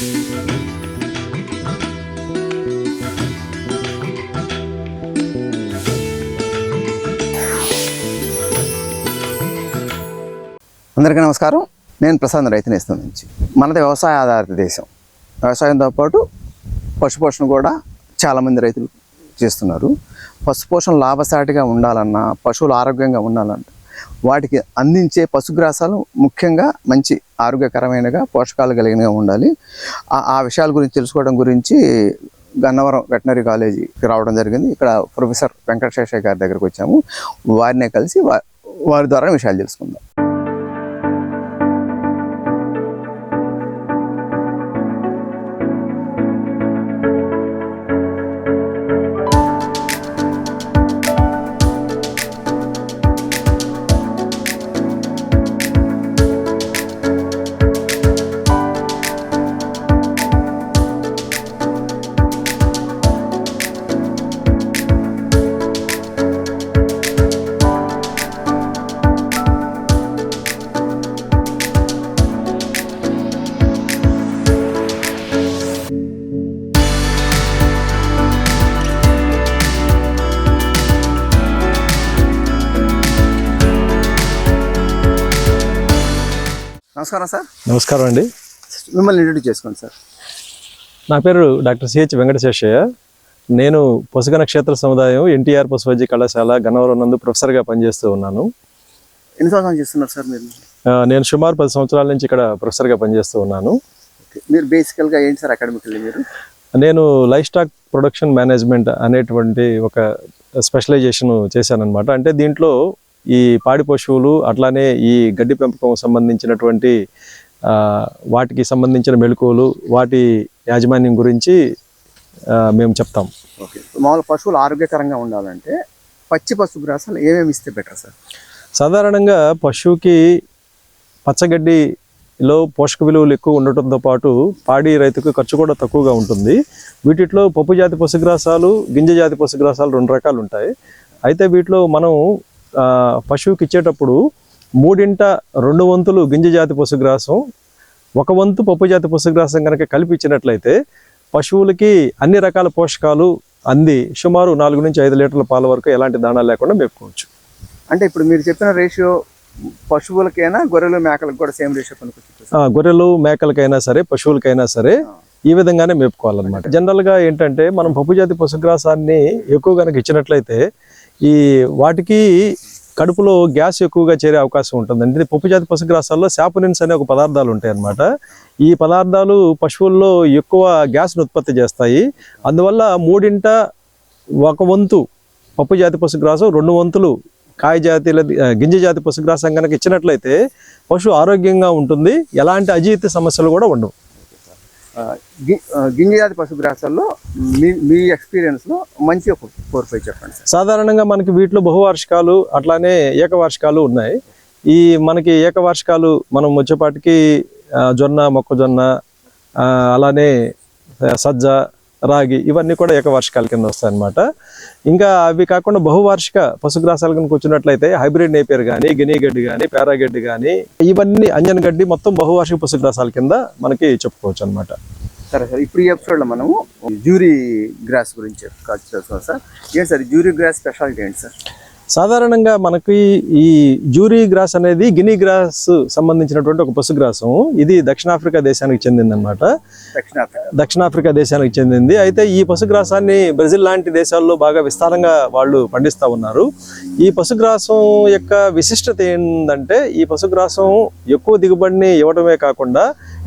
అందరికీ నమస్కారం. నేను ప్రసాద్ రైతు నేస్తం నుంచి. మనది వ్యవసాయ ఆధారిత దేశం. వ్యవసాయంతో పాటు పశుపోషణ కూడా చాలామంది రైతులు చేస్తున్నారు. పశుపోషణ లాభసాటిగా ఉండాలన్నా పశువులు ఆరోగ్యంగా ఉండాలన్నా వాటికి అందించే పశుగ్రాసాలు ముఖ్యంగా మంచి ఆరోగ్యకరమైనగా పోషకాలు కలిగినగా ఉండాలి. ఆ- ఆ విషయాల గురించి తెలుసుకోవడం గురించి గన్నవరం వెటనరీ కాలేజీకి రావడం జరిగింది. ఇక్కడ ప్రొఫెసర్ వెంకటశేషయ్య గారి దగ్గరకు వచ్చాము. వారినే కలిసి వారి ద్వారా విషయాలు తెలుసుకుందాం. నమస్కారం సార్. నమస్కారం అండి. మిమ్మల్ని ఇంట్రడ్యూస్ చేసుకోండి సార్. నా పేరు డాక్టర్ సిహెచ్ వెంకటశేషయ్య. నేను పశుగణ క్షేత్ర సముదాయం ఎన్టీఆర్ పశు వైద్య కళాశాల గన్నవరం నందు ప్రొఫెసర్గా పనిచేస్తూ ఉన్నాను. ఎన్ని సంవత్సరాలు చేస్తున్నారు సార్ మీరు? ఆ, నేను సుమారు పది సంవత్సరాల నుంచి ఇక్కడ ప్రొఫెసర్గా పనిచేస్తూ ఉన్నాను. మీరు బేసికల్గా ఏంటి సార్ అకాడమికల్లీ మీరు? నేను లైఫ్ స్టాక్ ప్రొడక్షన్ మేనేజ్మెంట్ అనేటువంటి ఒక స్పెషలైజేషన్ చేశానన్నమాట. అంటే దీంట్లో ఈ పాడి పశువులు అట్లానే ఈ గడ్డి పెంపకం సంబంధించినటువంటి వాటికి సంబంధించిన మెళుకువలు వాటి యాజమాన్యం గురించి మేము చెప్తాం. ఓకే. మామూలు పశువులు ఆరోగ్యకరంగా ఉండాలంటే పచ్చి పశుగ్రాసాలు ఏమేమి ఇస్తే బెటర్ సార్? సాధారణంగా పశువుకి పచ్చగడ్డిలో పోషక విలువలు ఎక్కువ ఉండటంతో పాటు పాడి రైతుకు ఖర్చు కూడా తక్కువగా ఉంటుంది. వీటిలో పప్పు జాతి పశుగ్రాసాలు గింజ జాతి పశుగ్రాసాలు రెండు రకాలు ఉంటాయి. అయితే వీటిలో మనం పశువుకి ఇచ్చేటప్పుడు మూడింట రెండు వంతులు గింజ జాతి పశుగ్రాసం ఒక వంతు పప్పు జాతి పశుగ్రాసం కనుక కలిపి ఇచ్చినట్లయితే పశువులకి అన్ని రకాల పోషకాలు అంది సుమారు నాలుగు నుంచి ఐదు లీటర్ల పాల వరకు ఎలాంటి దాణా లేకుండా మేపుకోవచ్చు. అంటే ఇప్పుడు మీరు చెప్పిన రేషియో పశువులకైనా గొర్రెలు మేకలకు కూడా సేమ్ రేషియో ఆ, గొర్రెలు మేకలకైనా సరే పశువులకైనా సరే ఈ విధంగానే మేపుకోవాలన్నమాట. జనరల్గా ఏంటంటే మనం పప్పు జాతి పశుగ్రాసాన్ని ఎక్కువ కనుక ఇచ్చినట్లయితే ఈ వాటికి కడుపులో గ్యాస్ ఎక్కువగా చేరే అవకాశం ఉంటుంది. అంటే పప్పు జాతి పశుగ్రాసాల్లో శాపనిన్స్ అనే ఒక పదార్థాలు ఉంటాయి అన్నమాట. ఈ పదార్థాలు పశువుల్లో ఎక్కువ గ్యాస్ను ఉత్పత్తి చేస్తాయి. అందువల్ల మూడింట ఒక వంతు పప్పు జాతి పశుగ్రాసం రెండు వంతులు కాయజాతి గింజ జాతి పశుగ్రాసం కనుక ఇచ్చినట్లయితే పశువు ఆరోగ్యంగా ఉంటుంది. ఎలాంటి అజీర్తి సమస్యలు కూడా ఉండవు. గింజజాతి గి- ఆ, పశుగ్రాసాల్లో మీ మీ ఎక్స్పీరియన్స్లో మంచి ఒక ఫోర్ ఫైవ్ చెప్పండి సాధారణంగా మనకి వీటిలో బహువార్షికాలు అట్లానే ఏకవార్షికాలు ఉన్నాయి. ఈ మనకి ఏకవార్షికాలు మనం వచ్చేపాటికి జొన్న మొక్కజొన్న అలానే సజ్జ రాగి ఇవన్నీ కూడా ఏకవార్షికాల కింద వస్తాయి అనమాట ఇంకా అవి కాకుండా బహువార్షిక పశుగ్రాసాల కింద కూర్చున్నట్లయితే హైబ్రిడ్ నేపేర్ కానీ గినీగడ్డి కానీ పారాగడ్డి కానీ ఇవన్నీ అంజన్ గడ్డి మొత్తం బహువార్షిక పశుగ్రాసాల కింద మనకి చెప్పుకోవచ్చు అనమాట సరే సార్ ఇప్పుడు ఈ ఎపిసోడ్లో మనము జూరీ గ్రాస్ గురించి చెప్- సార్. ఏంటి సార్ జూరీ గ్రాస్ స్పెషాలిటీ ఏంటి సార్? సాధారణంగా మనకి ఈ జూరీ గ్రాస్ అనేది గినీ గ్రాస్ సంబంధించినటువంటి ఒక పశుగ్రాసం ఇది దక్షిణాఫ్రికా దేశానికి చెందిందనమాట దక్షిణాఫ్రికా. దక్షిణాఫ్రికా దేశానికి చెందింది. అయితే ఈ పశుగ్రాసాన్ని బ్రెజిల్ లాంటి దేశాల్లో బాగా విస్తారంగా వాళ్ళు పండిస్తూ ఉన్నారు. ఈ పశుగ్రాసం యొక్క విశిష్టత ఏంటంటే ఈ పశుగ్రాసం ఎక్కువ దిగుబడిని ఇవ్వడమే కాకుండా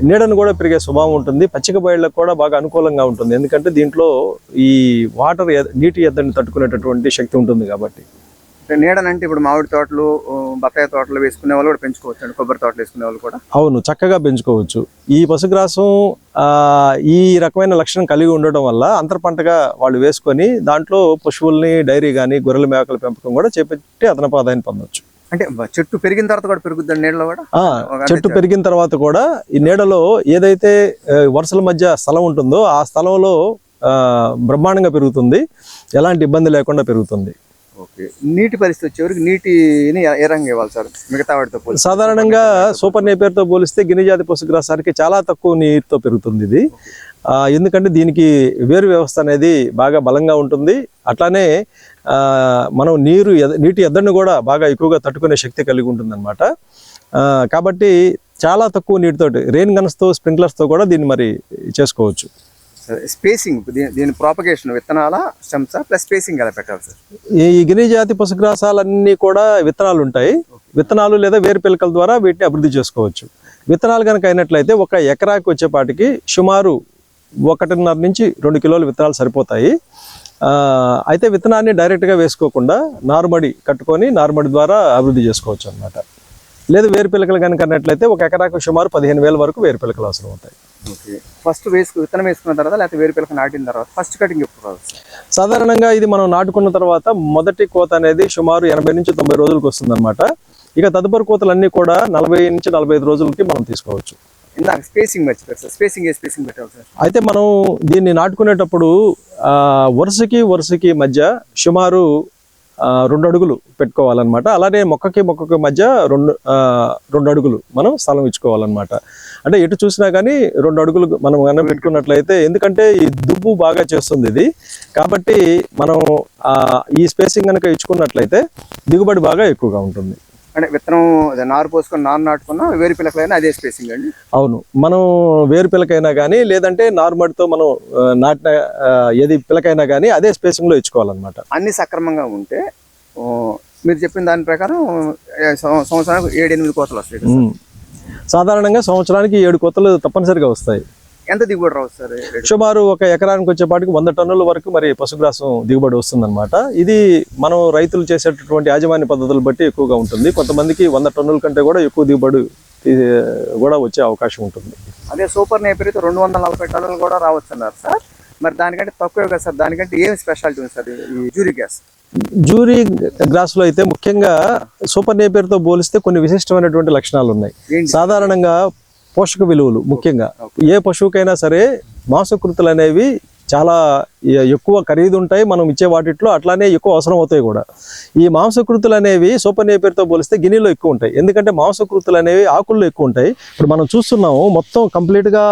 నీడను కూడా పెరిగే స్వభావం ఉంటుంది. పచ్చిక బయళ్ళకు కూడా బాగా అనుకూలంగా ఉంటుంది. ఎందుకంటే దీంట్లో ఈ వాటర్ నీటి ఎద్దడిని తట్టుకునేటటువంటి శక్తి ఉంటుంది కాబట్టి. నీడనంటే ఇప్పుడు మామిడి తోటలు బత్తాయి తోటలు వేసుకునే వాళ్ళు కూడా పెంచుకోవచ్చు అండి కొబ్బరి తోటలు వేసుకునే వాళ్ళు కూడా. అవును చక్కగా పెంచుకోవచ్చు. ఈ పశుగ్రాసం ఆ, ఈ రకమైన లక్షణం కలిగి ఉండడం వల్ల అంతర పంటగా వాళ్ళు వేసుకొని దాంట్లో పశువుల్ని డైరీ కానీ గొర్రెల మేకల పెంపకం కూడా చేపట్టి అదనపు ఆదాయాన్ని పొందొచ్చు. అంటే చెట్టు పెరిగిన తర్వాత కూడా పెరుగుద్దండి నీడలో కూడా? చెట్టు పెరిగిన తర్వాత కూడా ఈ నీడలో ఏదైతే వరుసల మధ్య స్థలం ఉంటుందో ఆ స్థలంలో బ్రహ్మాండంగా పెరుగుతుంది. ఎలాంటి ఇబ్బంది లేకుండా పెరుగుతుంది. ఓకే. నీటి పరిస్థితి వచ్చేవరకు నీటిని ఏ- రంగు ఇవ్వాలి సార్? మిగతా వాటితో సాధారణంగా సూపర్ నేపేరుతో పోలిస్తే గిరిజాతి పశుగ్రాసానికి చాలా తక్కువ నీరుతో పెరుగుతుంది ఇది. ఎందుకంటే దీనికి వేరు వ్యవస్థ అనేది బాగా బలంగా ఉంటుంది. అట్లానే మనం నీరు ఎద- నీటి ఎద్దడిని కూడా బాగా ఎక్కువగా తట్టుకునే శక్తి కలిగి ఉంటుంది కాబట్టి చాలా తక్కువ నీటితోటి రెయిన్ గన్స్తో స్ప్రింక్లర్స్తో కూడా దీన్ని మరి చేసుకోవచ్చు. సరే స్పేసింగ్ దీని ప్రాపగేషన్ విత్తనాల స్టెమ్సా ప్లస్ స్పేసింగ్ ఎలా పెట్టాలి సార్? ఈ గిరిజాతి పశుగ్రాసాలన్నీ కూడా విత్తనాలు ఉంటాయి. విత్తనాలు లేదా వేరు పిలకల ద్వారా వీటిని అభివృద్ధి చేసుకోవచ్చు. విత్తనాలు కనుక అయినట్లయితే ఒక ఎకరాకి వచ్చేపాటికి సుమారు ఒకటిన్నర నుంచి రెండు కిలోల విత్తనాలు సరిపోతాయి. అయితే విత్తనాన్ని డైరెక్ట్గా వేసుకోకుండా నారుమడి కట్టుకొని నారుమడి ద్వారా అభివృద్ధి చేసుకోవచ్చు అన్నమాట. లేదు వేరు పిలకలు కనుక అన్నట్లయితే ఒక ఎకరాకు సుమారు పదిహేను వేల వరకు వేరు పిలకలు అవసరం అవుతాయి. ఫస్ట్ వేసుకు విత్తనం వేసుకున్న తర్వాత లేకపోతే వేరు పిల్లక నాటిన తర్వాత ఫస్ట్ కటింగ్ ఎప్పుడు సాధారణంగా ఇది మనం నాటుకున్న తర్వాత మొదటి కోత అనేది సుమారు ఎనభై నుంచి తొంభై రోజులకు వస్తుందన్నమాట. ఇక తదుపరి కోతలన్నీ కూడా నలభై నుంచి నలభై ఐదు రోజులకి మనం తీసుకోవచ్చు. ఇందాక స్పేసింగ్ మర్చిపోయారు సార్. స్పేసింగ్ స్పేసింగ్ పెట్టాలి సార్? అయితే మనం దీన్ని నాటుకునేటప్పుడు వరుసకి వరుసకి మధ్య సుమారు రెండు అడుగులు పెట్టుకోవాలన్నమాట. అలానే మొక్కకి మొక్కకి మధ్య రెండు రెండు అడుగులు మనం స్థలం ఇచ్చుకోవాలన్నమాట. అంటే ఎటు చూసినా కానీ రెండు అడుగులు మనం కనుక పెట్టుకున్నట్లయితే ఎందుకంటే ఈ దుబ్బు బాగా చేస్తుంది ఇది. కాబట్టి మనం ఈ స్పేసింగ్ కనుక ఇచ్చుకున్నట్లయితే దిగుబడి బాగా ఎక్కువగా ఉంటుంది. అంటే విత్తనం అదే నారు పోసుకొని నారు నాటుకున్నా వేరు పిల్లకలైనా అదే స్పేసింగ్ అండి? అవును. మనం వేరు పిలకైనా కానీ లేదంటే నార్మల్తో మనం నాటిన ఏది పిలకైనా కానీ అదే స్పేసింగ్లో ఇచ్చుకోవాలన్నమాట. అన్ని సక్రమంగా ఉంటే మీరు చెప్పిన దాని ప్రకారం సంవత్సరానికి ఏడు ఎనిమిది కోతలు వస్తాయి. సాధారణంగా సంవత్సరానికి ఏడు కొత్తలు తప్పనిసరిగా వస్తాయి. ఎంత దిగుబడి రావచ్చు సార్? సుమారు ఒక ఎకరానికి వచ్చేపాటికి వంద టన్నుల వరకు మరి పశుగ్రాసం దిగుబడి వస్తుందన్నమాట. ఇది మనం రైతులు చేసేటటువంటి యాజమాన్య పద్ధతులు బట్టి ఎక్కువగా ఉంటుంది. కొంతమందికి వంద టన్నుల కంటే కూడా ఎక్కువ దిగుబడి కూడా వచ్చే అవకాశం ఉంటుంది. అదే సూపర్ నేపర్ అయితే రెండు వందల నలభై టన్నులు కూడా రావచ్చు అన్నారు సార్. మరి దానికంటే తక్కువే కదా సార్? దానికంటే ఏం స్పెషాలిటీ ఉంది సార్ ఈ జూరీ గ్యాస్? జూరీ గ్రాస్లో అయితే ముఖ్యంగా సూపర్ నేపేరుతో పోలిస్తే కొన్ని విశిష్టమైనటువంటి లక్షణాలు ఉన్నాయి? సాధారణంగా పోషక విలువలు ముఖ్యంగా. ఏ పశువుకైనా సరే మాంసకృతులు అనేవి చాలా ఎక్కువ ఖరీదు ఉంటాయి. మనం ఇచ్చే వాటిట్లో అట్లానే ఎక్కువ అవసరం అవుతాయి కూడా. ఈ మాంసకృతులు అనేవి సూపర్ నేపేరుతో పోలిస్తే గిన్నెలో ఎక్కువ ఉంటాయి. ఎందుకంటే మాంసకృతులు అనేవి ఆకుల్లో ఎక్కువ ఉంటాయి. ఇప్పుడు మనం చూస్తున్నాము మొత్తం కంప్లీట్గా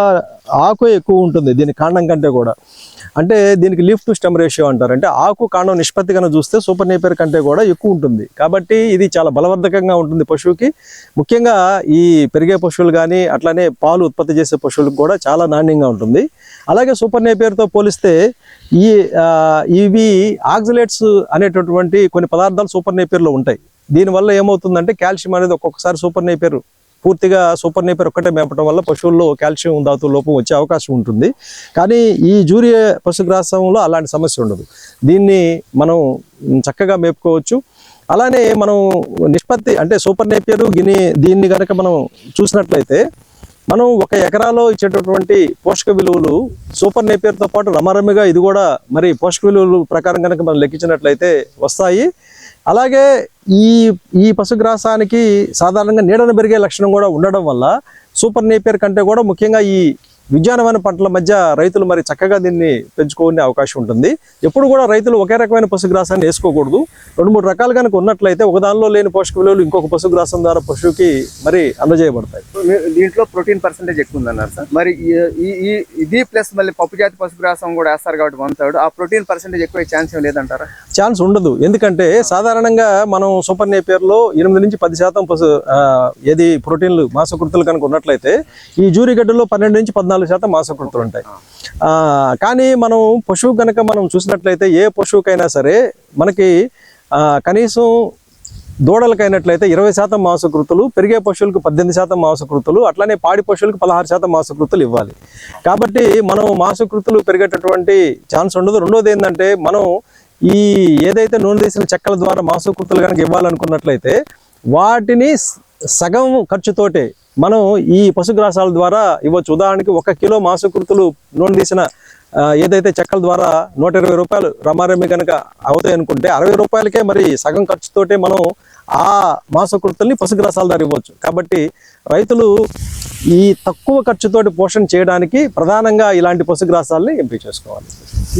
ఆకు ఎక్కువ ఉంటుంది దీని కాండం కంటే కూడా. అంటే దీనికి లీఫ్ టు స్టెమ్ రేషియో అంటారు. అంటే ఆకు కాండం నిష్పత్తి కనుక చూస్తే సూపర్ నేపేర్ కంటే కూడా ఎక్కువ ఉంటుంది. కాబట్టి ఇది చాలా బలవర్ధకంగా ఉంటుంది పశువుకి. ముఖ్యంగా ఈ పెరిగే పశువులు కానీ అట్లానే పాలు ఉత్పత్తి చేసే పశువులకు కూడా చాలా నాణ్యంగా ఉంటుంది. అలాగే సూపర్ నేపేర్తో పోలిస్తే ఈ ఇవి ఆక్సిలేట్స్ అనేటటువంటి కొన్ని పదార్థాలు సూపర్ నేపేర్లో ఉంటాయి. దీనివల్ల ఏమవుతుందంటే కాల్షియం అనేది ఒక్కొక్కసారి సూపర్ నేపేరు పూర్తిగా సూపర్ నేపర్ ఒక్కటే మేపడం వల్ల పశువుల్లో కాల్షియం ధాతు లోపం వచ్చే అవకాశం ఉంటుంది. కానీ ఈ జూరియా పశుగ్రాసంలో అలాంటి సమస్య ఉండదు. దీన్ని మనం చక్కగా మేపుకోవచ్చు. అలానే మనం నిష్పత్తి అంటే సూపర్ నేపియరు గిని దీన్ని కనుక మనం చూసినట్లయితే మనం ఒక ఎకరాలో ఇచ్చేటటువంటి పోషక విలువలు సూపర్ నేపియర్తో పాటు రమారమిగా ఇది కూడా మరి పోషక విలువలు ప్రకారం కనుక మనం లెక్కించినట్లయితే వస్తాయి. అలాగే ఈ ఈ పశుగ్రాసానికి సాధారణంగా నీడను పెరిగే లక్షణం కూడా ఉండడం వల్ల సూపర్ నేపియర్ కంటే కూడా ముఖ్యంగా ఈ విద్యానమైన పంటల మధ్య రైతులు మరి చక్కగా దీన్ని పెంచుకునే అవకాశం ఉంటుంది. ఎప్పుడు కూడా రైతులు ఒకే రకమైన పశుగ్రాసాన్ని వేసుకోకూడదు. రెండు మూడు రకాలు కనుక ఉన్నట్లయితే ఒక దానిలో లేని పోషక విలువలు ఇంకొక పశుగ్రాసం ద్వారా పశువుకి మరి అందజేయబడతాయి. దీంట్లో ప్రోటీన్ పర్సెంటేజ్ ఎక్కువ ఉందన్నారు సార్. మరి ఈ- ఇది ప్లస్ మళ్ళీ పప్పు జాతి పశుగ్రాసం కూడా వేస్తారు కాబట్టి వన్ థర్డ్ ఆ ప్రోటీన్ పర్సెంటేజ్ ఎక్కువ ఛాన్స్ ఏం లేదంటారా? ఛాన్స్ ఉండదు. ఎందుకంటే సాధారణంగా మనం సూపర్ నేపియర్లో ఎనిమిది నుంచి పది శాతం పశు ఏది ప్రోటీన్లు మాంసకృతులు కనుక ఉన్నట్లయితే ఈ జూరిగడ్డలో పన్నెండు నుంచి పద్నాలుగు శాతం మాంసకృతులు ఉంటాయి. ఆ, కానీ మనం పశువు కనుక మనం చూసినట్లయితే ఏ పశువుకైనా సరే మనకి ఆ, కనీసం దూడలకైనట్లయితే ఇరవై శాతం మాంసకృతులు పెరిగే పశువులకు పద్దెనిమిది శాతం మాంసకృతులు అట్లానే పాడి పశువులకు పదహారు శాతం మాంసకృతులు ఇవ్వాలి. కాబట్టి మనం మాంసకృతులు పెరిగేటటువంటి ఛాన్స్ ఉండదు. రెండోది ఏంటంటే మనం ఈ ఏదైతే నూనె తీసిన చెక్కల ద్వారా మాంసకృతులు కనుక ఇవ్వాలనుకున్నట్లయితే వాటిని సగం ఖర్చుతోటే మనం ఈ పశుగ్రాసాల ద్వారా ఇవ్వచ్చు. ఉదాహరణకి ఒక కిలో మాంసకృతులు నూనె తీసిన ఏదైతే చెక్కల ద్వారా నూట ఇరవై రూపాయలు రమారమి కనుక అవుతాయి అనుకుంటే అరవై రూపాయలకే మరి సగం ఖర్చుతోటే మనం ఆ మాసకృతుల్ని పశుగ్రాసాల ద్వారా ఇవ్వచ్చు కాబట్టి రైతులు ఈ తక్కువ ఖర్చుతోటి పోషణ చేయడానికి ప్రధానంగా ఇలాంటి పశుగ్రాసాలని ఎంపిక చేసుకోవాలి.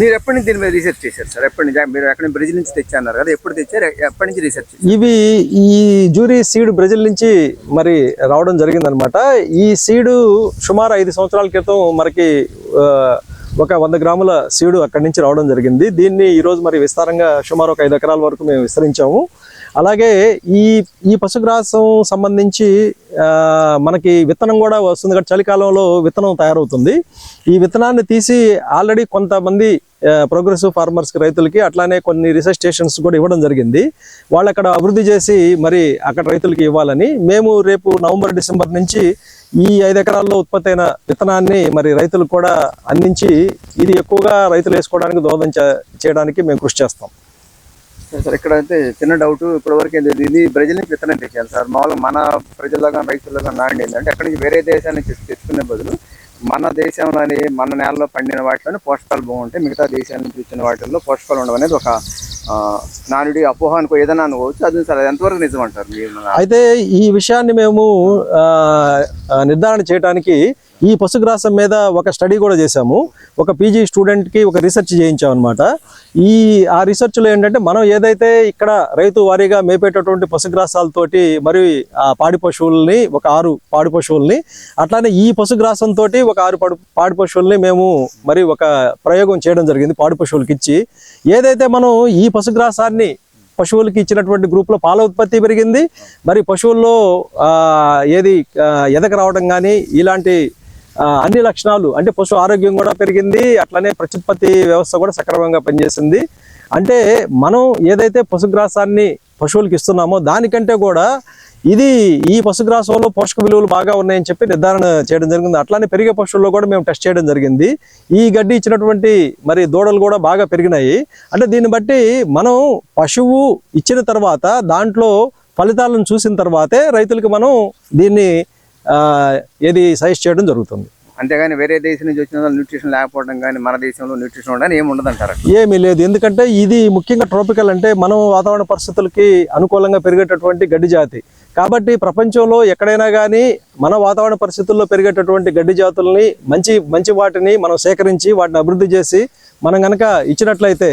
మీరు ఎప్పటి నుంచి దీని మీద రీసెర్చ్ చేశారు సార్? ఎప్పటి నుంచి? మీరు ఎక్కడి నుంచి బ్రెజిల్ నుంచి తెచ్చారు కదా? ఎప్పుడు తెచ్చారు? ఎప్పటి నుంచి రీసెర్చ్ ఇవి ఈ జూరీ సీడ్ బ్రెజిల్ నుంచి మరి రావడం జరిగిందనమాట ఈ సీడు సుమారు ఐదు సంవత్సరాల క్రితం మనకి ఒక వంద గ్రాముల సీడు అక్కడి నుంచి రావడం జరిగింది. దీన్ని ఈరోజు మరి విస్తారంగా సుమారు ఒక ఐదు ఎకరాల వరకు మేము విస్తరించాము. అలాగే ఈ ఈ పశుగ్రాసం సంబంధించి మనకి విత్తనం కూడా వస్తుంది కాబట్టి చలికాలంలో విత్తనం తయారవుతుంది. ఈ విత్తనాన్ని తీసి ఆల్రెడీ కొంతమంది ప్రోగ్రెసివ్ ఫార్మర్స్కి రైతులకి అట్లానే కొన్ని రీసెర్చ్ స్టేషన్స్ కూడా ఇవ్వడం జరిగింది. వాళ్ళు అక్కడ అభివృద్ధి చేసి మరి అక్కడ రైతులకి ఇవ్వాలని. మేము రేపు నవంబర్ డిసెంబర్ నుంచి ఈ ఐదు ఎకరాల్లో ఉత్పత్తి అయిన విత్తనాన్ని మరి రైతులకు కూడా అందించి ఇది ఎక్కువగా రైతులు వేసుకోవడానికి దోహదం చే- చేయడానికి మేము కృషి చేస్తాం. సార్ ఇక్కడ అయితే చిన్న డౌట్ ఇప్పటి వరకు ఏంటి ఇది బ్రెజిల్ నుంచి విత్తనం తెచ్చాను సార్. మామూలుగా మన ప్రజల్లో కానీ రైతుల్లో కానీ నాండి ఏంటంటే అక్కడి నుంచి వేరే దేశాల నుంచి తెచ్చుకునే బదులు మన దేశంలోని మన నేలలో పండిన వాటిలోనే పోషకాలు బాగుంటాయి. మిగతా దేశాల నుంచి వచ్చిన వాటిల్లో పోషకాలు ఉండవనేది ఒక నానుడి అపోహ అనుకో ఏదైనా అనుకోవచ్చు. అది సార్ ఎంతవరకు నిజం అంటారు అయితే ఈ విషయాన్ని మేము నిర్ధారణ చేయడానికి ఈ పశుగ్రాసం మీద ఒక స్టడీ కూడా చేశాము. ఒక పీజీ స్టూడెంట్కి ఒక రీసెర్చ్ చేయించాం అనమాట ఈ ఆ రీసెర్చ్లో ఏంటంటే మనం ఏదైతే ఇక్కడ రైతు వారీగా మేపేటటువంటి పశుగ్రాసాలతోటి మరి ఆ పాడి పశువుల్ని ఒక ఆరు పాడి పశువుల్ని అట్లానే ఈ పశుగ్రాసంతో ఒక ఆరు పాడు పాడి పశువుల్ని మేము మరి ఒక ప్రయోగం చేయడం జరిగింది పాడి పశువులకి ఇచ్చి. ఏదైతే మనం ఈ పశుగ్రాసాన్ని పశువులకి ఇచ్చినటువంటి గ్రూప్లో పాల ఉత్పత్తి పెరిగింది మరి పశువుల్లో ఏది ఎదక రావడం కానీ ఇలాంటి అన్ని లక్షణాలు అంటే పశు ఆరోగ్యం కూడా పెరిగింది అట్లనే ప్రత్యుత్పత్తి వ్యవస్థ కూడా సక్రమంగా పనిచేసింది. అంటే మనం ఏదైతే పశుగ్రాసాన్ని పశువులకు ఇస్తున్నామో దానికంటే కూడా ఇది ఈ పశుగ్రాసంలో పోషక విలువలు బాగా ఉన్నాయని చెప్పి నిర్ధారణ చేయడం జరిగింది. అట్లానే పెరిగే పశువుల్లో కూడా మేము టెస్ట్ చేయడం జరిగింది. ఈ గడ్డి ఇచ్చినటువంటి మరి దూడలు కూడా బాగా పెరిగినాయి. అంటే దీన్ని బట్టి మనం పశువు ఇచ్చిన తర్వాత దాంట్లో ఫలితాలను చూసిన తర్వాతే రైతులకు మనం దీన్ని ఏది సజెస్ట్ చేయడం జరుగుతుంది. అంతేగాని వేరే దేశం నుంచి వచ్చిన వాళ్ళు న్యూట్రిషన్ లేకపోవడం కానీ మన దేశంలో న్యూట్రిషన్ ఉండడం ఏమి ఉండదు అంటారు ఏమీ లేదు. ఎందుకంటే ఇది ముఖ్యంగా ట్రోపికల్ అంటే మనం వాతావరణ పరిస్థితులకి అనుకూలంగా పెరిగేటటువంటి గడ్డి జాతి. కాబట్టి ప్రపంచంలో ఎక్కడైనా కానీ మన వాతావరణ పరిస్థితుల్లో పెరిగేటటువంటి గడ్డి జాతుల్ని మంచి మంచి వాటిని మనం సేకరించి వాటిని అభివృద్ధి చేసి మనం కనుక ఇచ్చినట్లయితే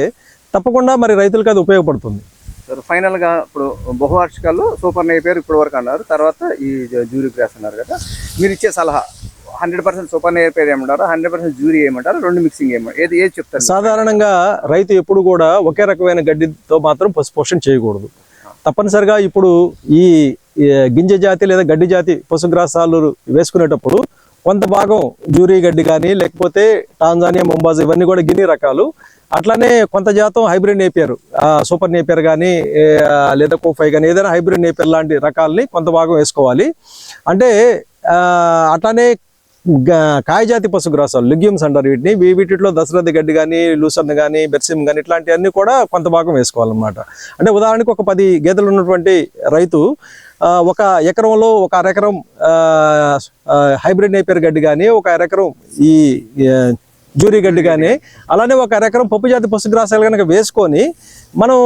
తప్పకుండా మరి రైతులకు అది ఉపయోగపడుతుంది. సార్ ఫైనల్గా ఇప్పుడు బహువార్షికాల్లో సూపర్ నేపియర్ ఇప్పటి వరకు అన్నారు. తర్వాత ఈ జూరీ గ్రాస్ అన్నారు కదా. మీరు ఇచ్చే సలహా. హండ్రెడ్ పర్సెంట్ సూపర్ నేపియర్ ఏమంటారు? హండ్రెడ్ పర్సెంట్ జూరీ ఏమంటారు? రెండు మిక్సింగ్ ఏమంటారు? ఏది ఏది చెప్తారు? సాధారణంగా రైతు ఎప్పుడు కూడా ఒకే రకమైన గడ్డితో మాత్రం పశు పోషణ చేయకూడదు. తప్పనిసరిగా ఇప్పుడు ఈ గింజ జాతి లేదా గడ్డి జాతి పశుగ్రాసాలు వేసుకునేటప్పుడు కొంత భాగం జూరీ గడ్డి కానీ లేకపోతే టాంజానియా ముంబాజ్ ఇవన్నీ కూడా గిన్ని రకాలు. అట్లానే కొంత జాతం హైబ్రిడ్ నేపియర్ సూపర్ నేపియర్ కానీ లేదా కోఫై కానీ ఏదైనా హైబ్రిడ్ నేపియర్ లాంటి రకాలని కొంత భాగం వేసుకోవాలి. అంటే అట్లానే కాయజాతి పశుగ్రాసాలు లిగ్యూమ్స్ అంటారు వీటిని. వీ- వీటిలో దశరథి గడ్డి కానీ లూసర్న్ కానీ బెర్సిమ్ కానీ ఇట్లాంటివన్నీ కూడా కొంత భాగం వేసుకోవాలన్నమాట. అంటే ఉదాహరణకు ఒక పది గేదెలు ఉన్నటువంటి రైతు ఒక ఎకరంలో ఒక అరెకరం హైబ్రిడ్ నేపియర్ గడ్డి కానీ ఒక అరెకరం ఈ జూరీ గడ్డి కానీ అలానే ఒక అరెకరం పప్పు జాతి పశుగ్రాసాలు కనుక వేసుకొని మనం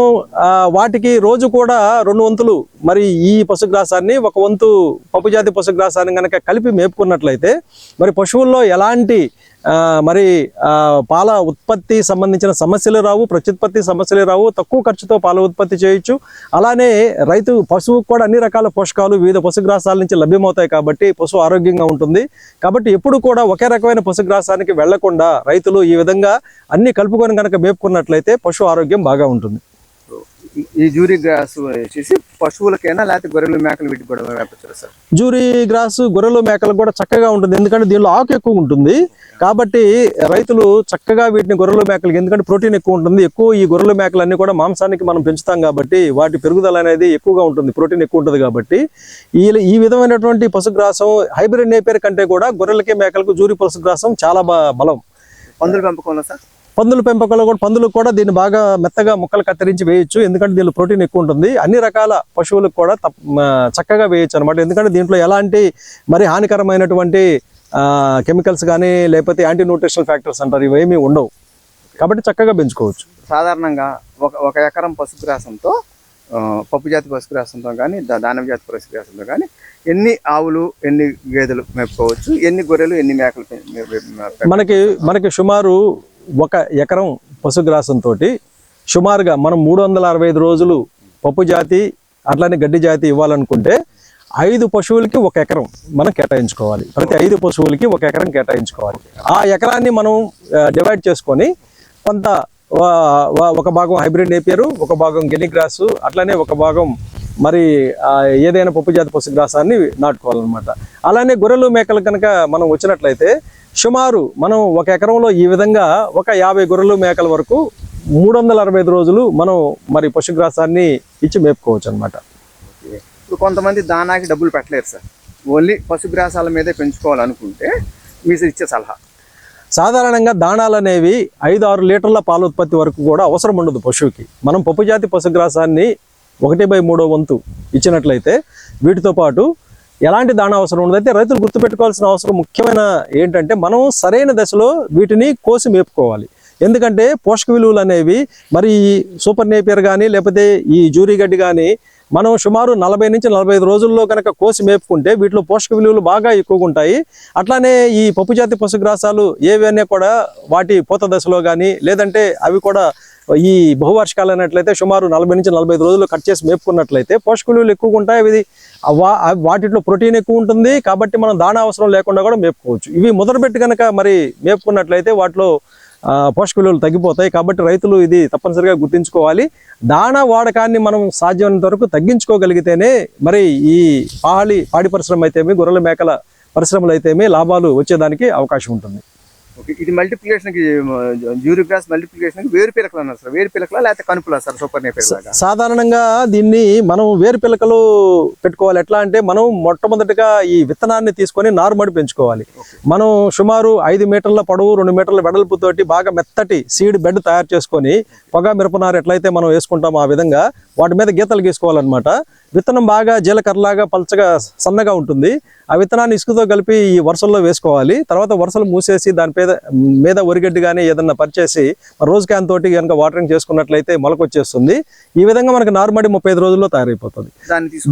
వాటికి రోజు కూడా రెండు వంతులు మరి ఈ పశుగ్రాసాన్ని ఒక వంతు పప్పు జాతి పశుగ్రాసాన్ని కనుక కలిపి మేపుకున్నట్లయితే మరి పశువుల్లో ఎలాంటి మరి పాల ఉత్పత్తి సంబంధించిన సమస్యలు రావు ప్రత్యుత్పత్తి సమస్యలు రావు తక్కువ ఖర్చుతో పాల ఉత్పత్తి చేయొచ్చు. అలానే రైతు పశువుకు కూడా అన్ని రకాల పోషకాలు వివిధ పశుగ్రాసాల నుంచి లభ్యమవుతాయి కాబట్టి పశువు ఆరోగ్యంగా ఉంటుంది. కాబట్టి ఎప్పుడు కూడా ఒకే రకమైన పశుగ్రాసానికి వెళ్ళకుండా రైతులు ఈ విధంగా అన్ని కలుపుకొని కనుక మేపుకున్నట్లయితే పశువు ఆరోగ్యం బాగా ఉంటుంది. ఈ- జూరీ గ్రాస్ వచ్చేసి పశువులకైనా లేకపోతే గొర్రెలు మేకలు వీటికి కూడా వేపచ్చారు సార్. జూరీ గ్రాస్ గొర్రెలు మేకలకు కూడా చక్కగా ఉంటుంది. ఎందుకంటే దీనిలో ఆకు ఎక్కువ ఉంటుంది. కాబట్టి రైతులు చక్కగా వీటిని గొర్రెలు మేకలకి ఎందుకంటే ప్రోటీన్ ఎక్కువ ఉంటుంది. ఎక్కువ ఈ గొర్రెలు మేకలు అన్ని కూడా మాంసానికి మనం పెంచుతాం కాబట్టి వాటి పెరుగుదల అనేది ఎక్కువగా ఉంటుంది. ప్రోటీన్ ఎక్కువ ఉంటుంది కాబట్టి. ఈ ఈ విధమైనటువంటి పశుగ్రాసం హైబ్రిడ్ నేపేర్ కంటే కూడా గొర్రెలకి మేకలకు జూరీ పశుగ్రాసం చాలా బలం. పందుల పెంపకంలో సార్? పందుల పెంపకంలో కూడా పందులకు కూడా దీన్ని బాగా మెత్తగా ముక్కలు కత్తిరించి వేయొచ్చు. ఎందుకంటే దీనిలో ప్రోటీన్ ఎక్కువ ఉంటుంది. అన్ని రకాల పశువులకు కూడా చక్కగా వేయొచ్చు అనమాట ఎందుకంటే దీంట్లో ఎలాంటి మరి హానికరమైనటువంటి కెమికల్స్ కానీ లేకపోతే యాంటీ న్యూట్రిషనల్ ఫ్యాక్టర్స్ అంటారు ఇవేమీ ఉండవు. కాబట్టి చక్కగా పెంచుకోవచ్చు. సాధారణంగా ఒక ఒక ఎకరం పశుగ్రాసంతో పప్పు జాతి పశుగ్రాసంతో కానీ దానవ జాతి పశుగ్రాసంతో కానీ ఎన్ని ఆవులు ఎన్ని గేదెలు మేపుకోవచ్చు ఎన్ని గొర్రెలు ఎన్ని మేకలు మనకి మనకి సుమారు ఒక ఎకరం పశుగ్రాసంతో సుమారుగా మనం మూడు వందల అరవై ఐదు రోజులు పప్పు జాతి అట్లానే గడ్డి జాతి ఇవ్వాలనుకుంటే ఐదు పశువులకి ఒక ఎకరం మనం కేటాయించుకోవాలి. ప్రతి ఐదు పశువులకి ఒక ఎకరం కేటాయించుకోవాలి. ఆ ఎకరాన్ని మనం డివైడ్ చేసుకొని కొంత ఒక భాగం హైబ్రిడ్ నేపియరు ఒక భాగం గిని గ్రాసు అట్లానే ఒక భాగం మరి ఏదైనా పప్పు జాతి పశుగ్రాసాన్ని నాటుకోవాలన్నమాట. అలానే గొర్రెలు మేకలు కనుక మనం వచ్చినట్లయితే సుమారు మనం ఒక ఎకరంలో ఈ విధంగా ఒక యాభై గొర్రెలు మేకల వరకు మూడు వందల అరవై ఐదు రోజులు మనం మరి పశుగ్రాసాన్ని ఇచ్చి మేపుకోవచ్చు అనమాట ఇప్పుడు కొంతమంది దానాకి డబ్బులు పెట్టలేరు సార్. ఓన్లీ పశుగ్రాసాల మీదే పెంచుకోవాలనుకుంటే మీరు ఇచ్చే సలహా. సాధారణంగా దాణాలు అనేవి ఐదు ఆరు లీటర్ల పాల ఉత్పత్తి వరకు కూడా అవసరం ఉండదు పశువుకి. మనం పప్పు జాతి పశుగ్రాసాన్ని ఒకటి బై మూడో వంతు ఇచ్చినట్లయితే వీటితో పాటు ఎలాంటి దాణ అవసరం ఉండదైతే రైతులు గుర్తుపెట్టుకోవాల్సిన అవసరం ముఖ్యమైన ఏంటంటే మనం సరైన దశలో వీటిని కోసి మేపుకోవాలి. ఎందుకంటే పోషక విలువలు అనేవి మరి ఈ సూపర్ నేపియర్ కానీ లేకపోతే ఈ జూరీ గడ్డి కానీ మనం సుమారు నలభై నుంచి నలభై ఐదు రోజుల్లో కనుక కోసి మేపుకుంటే వీటిలో పోషక విలువలు బాగా ఎక్కువగా ఉంటాయి. అట్లానే ఈ పప్పుజాతి పశుగ్రాసాలు పశుగ్రాసాలు ఏవైనా కూడా వాటి పూత దశలో కానీ లేదంటే అవి కూడా ఈ బహువార్షికాలు అన్నట్లయితే సుమారు నలభై నుంచి నలభై రోజులు కట్ చేసి మేపుకున్నట్లయితే పోషక విలువలు ఎక్కువగా ఉంటాయి. ఇది వా- వాటిలో ప్రోటీన్ ఎక్కువ ఉంటుంది కాబట్టి మనం దానా అవసరం లేకుండా కూడా మేపుకోవచ్చు. ఇవి మొదలుపెట్టి కనుక మరి మేపుకున్నట్లయితే వాటిలో పోషక విలువలు తగ్గిపోతాయి కాబట్టి రైతులు ఇది తప్పనిసరిగా గుర్తుంచుకోవాలి. దాణా వాడకాన్ని మనం సాధ్యమైనంత వరకు తగ్గించుకోగలిగితేనే మరి ఈ పాడి పాడి పరిశ్రమ అయితేమి గొర్రెల మేకల పరిశ్రమలు అయితేమి లాభాలు వచ్చేదానికి అవకాశం ఉంటుంది. ఓకే ఇది మల్టిప్లికేషన్కి జ్యూరీ గ్రాస్ మల్టిప్లికేషన్కి వేరు పిలకలు అన్నారు సార్. వేరు పిలకలా లేకపోతే కనుపులా సార్ సూపర్ లాగా? సాధారణంగా దీన్ని మనం వేరు పిలకలు పెట్టుకోవాలి. ఎట్లా అంటే మనం మొట్టమొదటిగా ఈ విత్తనాన్ని తీసుకొని నారుమడి పెంచుకోవాలి. మనం సుమారు ఐదు మీటర్ల పొడవు రెండు మీటర్ల వెడల్పుతోటి బాగా మెత్తటి సీడ్ బెడ్ తయారు చేసుకొని పొగ మిరపనారు ఎట్లయితే మనం వేసుకుంటామో ఆ విధంగా వాటి మీద గీతలు గీసుకోవాలన్నమాట. విత్తనం బాగా జీలకర్రలాగా పలచగా సన్నగా ఉంటుంది. ఆ విత్తనాన్ని ఇసుకతో కలిపి ఈ వరుసల్లో వేసుకోవాలి. తర్వాత వరుసలు మూసేసి దాని మీద మీద ఒరిగడ్డి కానీ ఏదన్నా పరిచేసి రోజు క్యాన్ తోటి కనుక వాటరింగ్ చేసుకున్నట్లయితే మొలకొచ్చేస్తుంది. ఈ విధంగా మనకి నార్మడి ముప్పై ఐదు రోజుల్లో తయారైపోతుంది.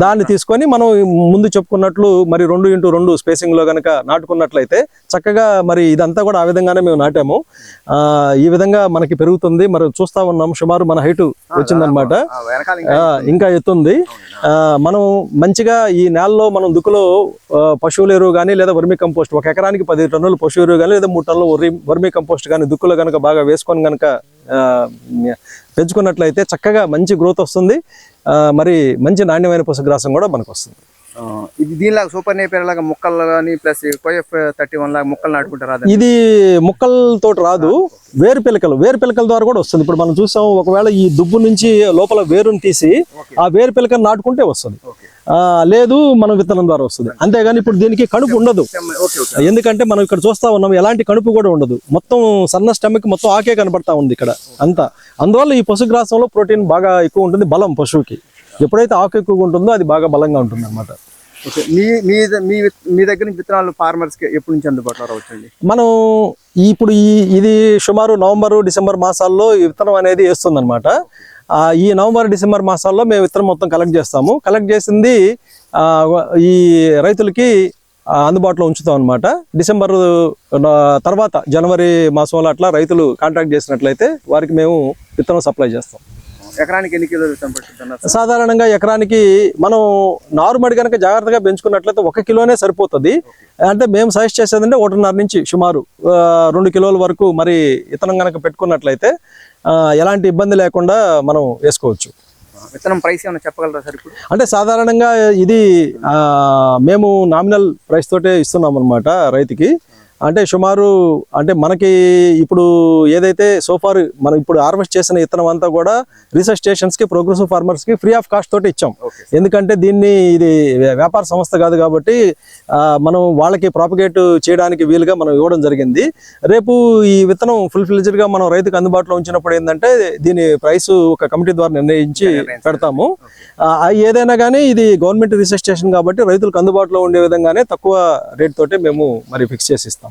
దాన్ని తీసుకుని మనం ముందు చెప్పుకున్నట్లు మరి రెండు ఇంటూ రెండు స్పేసింగ్లో కనుక నాటుకున్నట్లయితే చక్కగా మరి ఇదంతా కూడా ఆ విధంగానే మేము నాటాము. ఈ విధంగా మనకి పెరుగుతుంది. మరి చూస్తా ఉన్నాం. సుమారు మన హైట్ వచ్చిందనమాట ఇంకా ఎత్తుంది. మనం మంచిగా ఈ నేలలో మనం దుక్కులో పశువుల ఎరువు కానీ లేదా వర్మి కంపోస్ట్ ఒక ఎకరానికి పది టన్నులు పశువు ఎరువు కానీ లేదా మూడు టన్నులు వర్మి వర్మీ కంపోస్ట్ కానీ దుక్కులో కనుక బాగా వేసుకొని కనుక పెంచుకున్నట్లయితే చక్కగా మంచి గ్రోత్ వస్తుంది. మరి మంచి నాణ్యమైన పశుగ్రాసం కూడా మనకు వస్తుంది. ఇది దీనిలాగా సూపర్ నేపేర్ లాగా ముక్కలు కానీ ప్లస్ కోఎఫ్ థర్టీ వన్ లాగా ముక్కలు నాటుకుంటారు ఇది ముక్కలతో రాదు వేరు పిలకలు వేరు పిలకల ద్వారా కూడా వస్తుంది. ఇప్పుడు మనం చూసాం ఒకవేళ ఈ దుబ్బు నుంచి లోపల వేరుని తీసి ఆ వేరు పిలకను నాటుకుంటే వస్తుంది. లేదు మనం విత్తనం ద్వారా వస్తుంది. అంతేగాని ఇప్పుడు దీనికి కణుపు ఉండదు. ఎందుకంటే మనం ఇక్కడ చూస్తా ఉన్నాం ఎలాంటి కణుపు కూడా ఉండదు. మొత్తం సన్న స్టెమ్కి మొత్తం ఆకే కనబడతా ఉంది ఇక్కడ అంతా. అందువల్ల ఈ పశుగ్రాసంలో ప్రోటీన్ బాగా ఎక్కువ ఉంటుంది బలం పశువుకి. ఎప్పుడైతే ఆకు ఎక్కువగా ఉంటుందో అది బాగా బలంగా ఉంటుంది అనమాట ఓకే మీ మీ మీ మీ దగ్గర నుంచి విత్తనాలు farmers కి ఎప్పటి నుంచి అందుబాటులో రావచ్చండి? మనం ఇప్పుడు ఈ ఇది సుమారు నవంబర్ డిసెంబర్ మాసాల్లో ఈ విత్తనం అనేది వేస్తుందన్నమాట. ఆ, ఈ నవంబర్ డిసెంబర్ మాసాల్లో మేము విత్తనం మొత్తం కలెక్ట్ చేస్తాము. కలెక్ట్ చేసింది ఈ రైతులకి అందుబాటులో ఉంచుతాం అనమాట డిసెంబర్ తర్వాత జనవరి మాసంలో అట్లా రైతులు కాంటాక్ట్ చేసినట్లయితే వారికి మేము విత్తనం సప్లై చేస్తాం. ఎకరానికి ఎన్ని కిలోలు విత్తనం? సాధారణంగా ఎకరానికి మనం నారుమడి కనుక జాగ్రత్తగా పెంచుకున్నట్లయితే ఒక కిలోనే సరిపోతుంది. అంటే మేము సజెస్ట్ చేసేదంటే ఒకటిన్నర నుంచి సుమారు రెండు కిలోల వరకు మరి ఇతనం కనుక పెట్టుకున్నట్లయితే ఎలాంటి ఇబ్బంది లేకుండా మనం వేసుకోవచ్చు. విత్తనం ప్రైస్ ఏమైనా చెప్పగలరా సార్ ఇప్పుడు? అంటే సాధారణంగా ఇది మేము నామినల్ ప్రైస్ తోటే ఇస్తున్నాం అనమాట రైతుకి అంటే సుమారు అంటే మనకి ఇప్పుడు ఏదైతే సోఫార్ మనం ఇప్పుడు హార్వెస్ట్ చేసిన ఇత్తనం అంతా కూడా రీసెర్చ్ స్టేషన్స్కి ప్రోగ్రెసివ్ ఫార్మర్స్కి ఫ్రీ ఆఫ్ కాస్ట్ తోటి ఇచ్చాం. ఎందుకంటే దీన్ని ఇది వ్యాపార సంస్థ కాదు కాబట్టి మనం వాళ్ళకి ప్రాపగేట్ చేయడానికి వీలుగా మనం ఇవ్వడం జరిగింది. రేపు ఈ విత్తనం ఫుల్ ఫ్లెజ్డ్గా మనం రైతుకు అందుబాటులో ఉంచినప్పుడు ఏంటంటే దీని ప్రైస్ ఒక కమిటీ ద్వారా నిర్ణయించి పెడతాము. ఏదైనా కానీ ఇది గవర్నమెంట్ రీసెర్చ్ స్టేషన్ కాబట్టి రైతులకు అందుబాటులో ఉండే విధంగానే తక్కువ రేట్ తోటే మేము మరి ఫిక్స్ చేసి ఇస్తాం.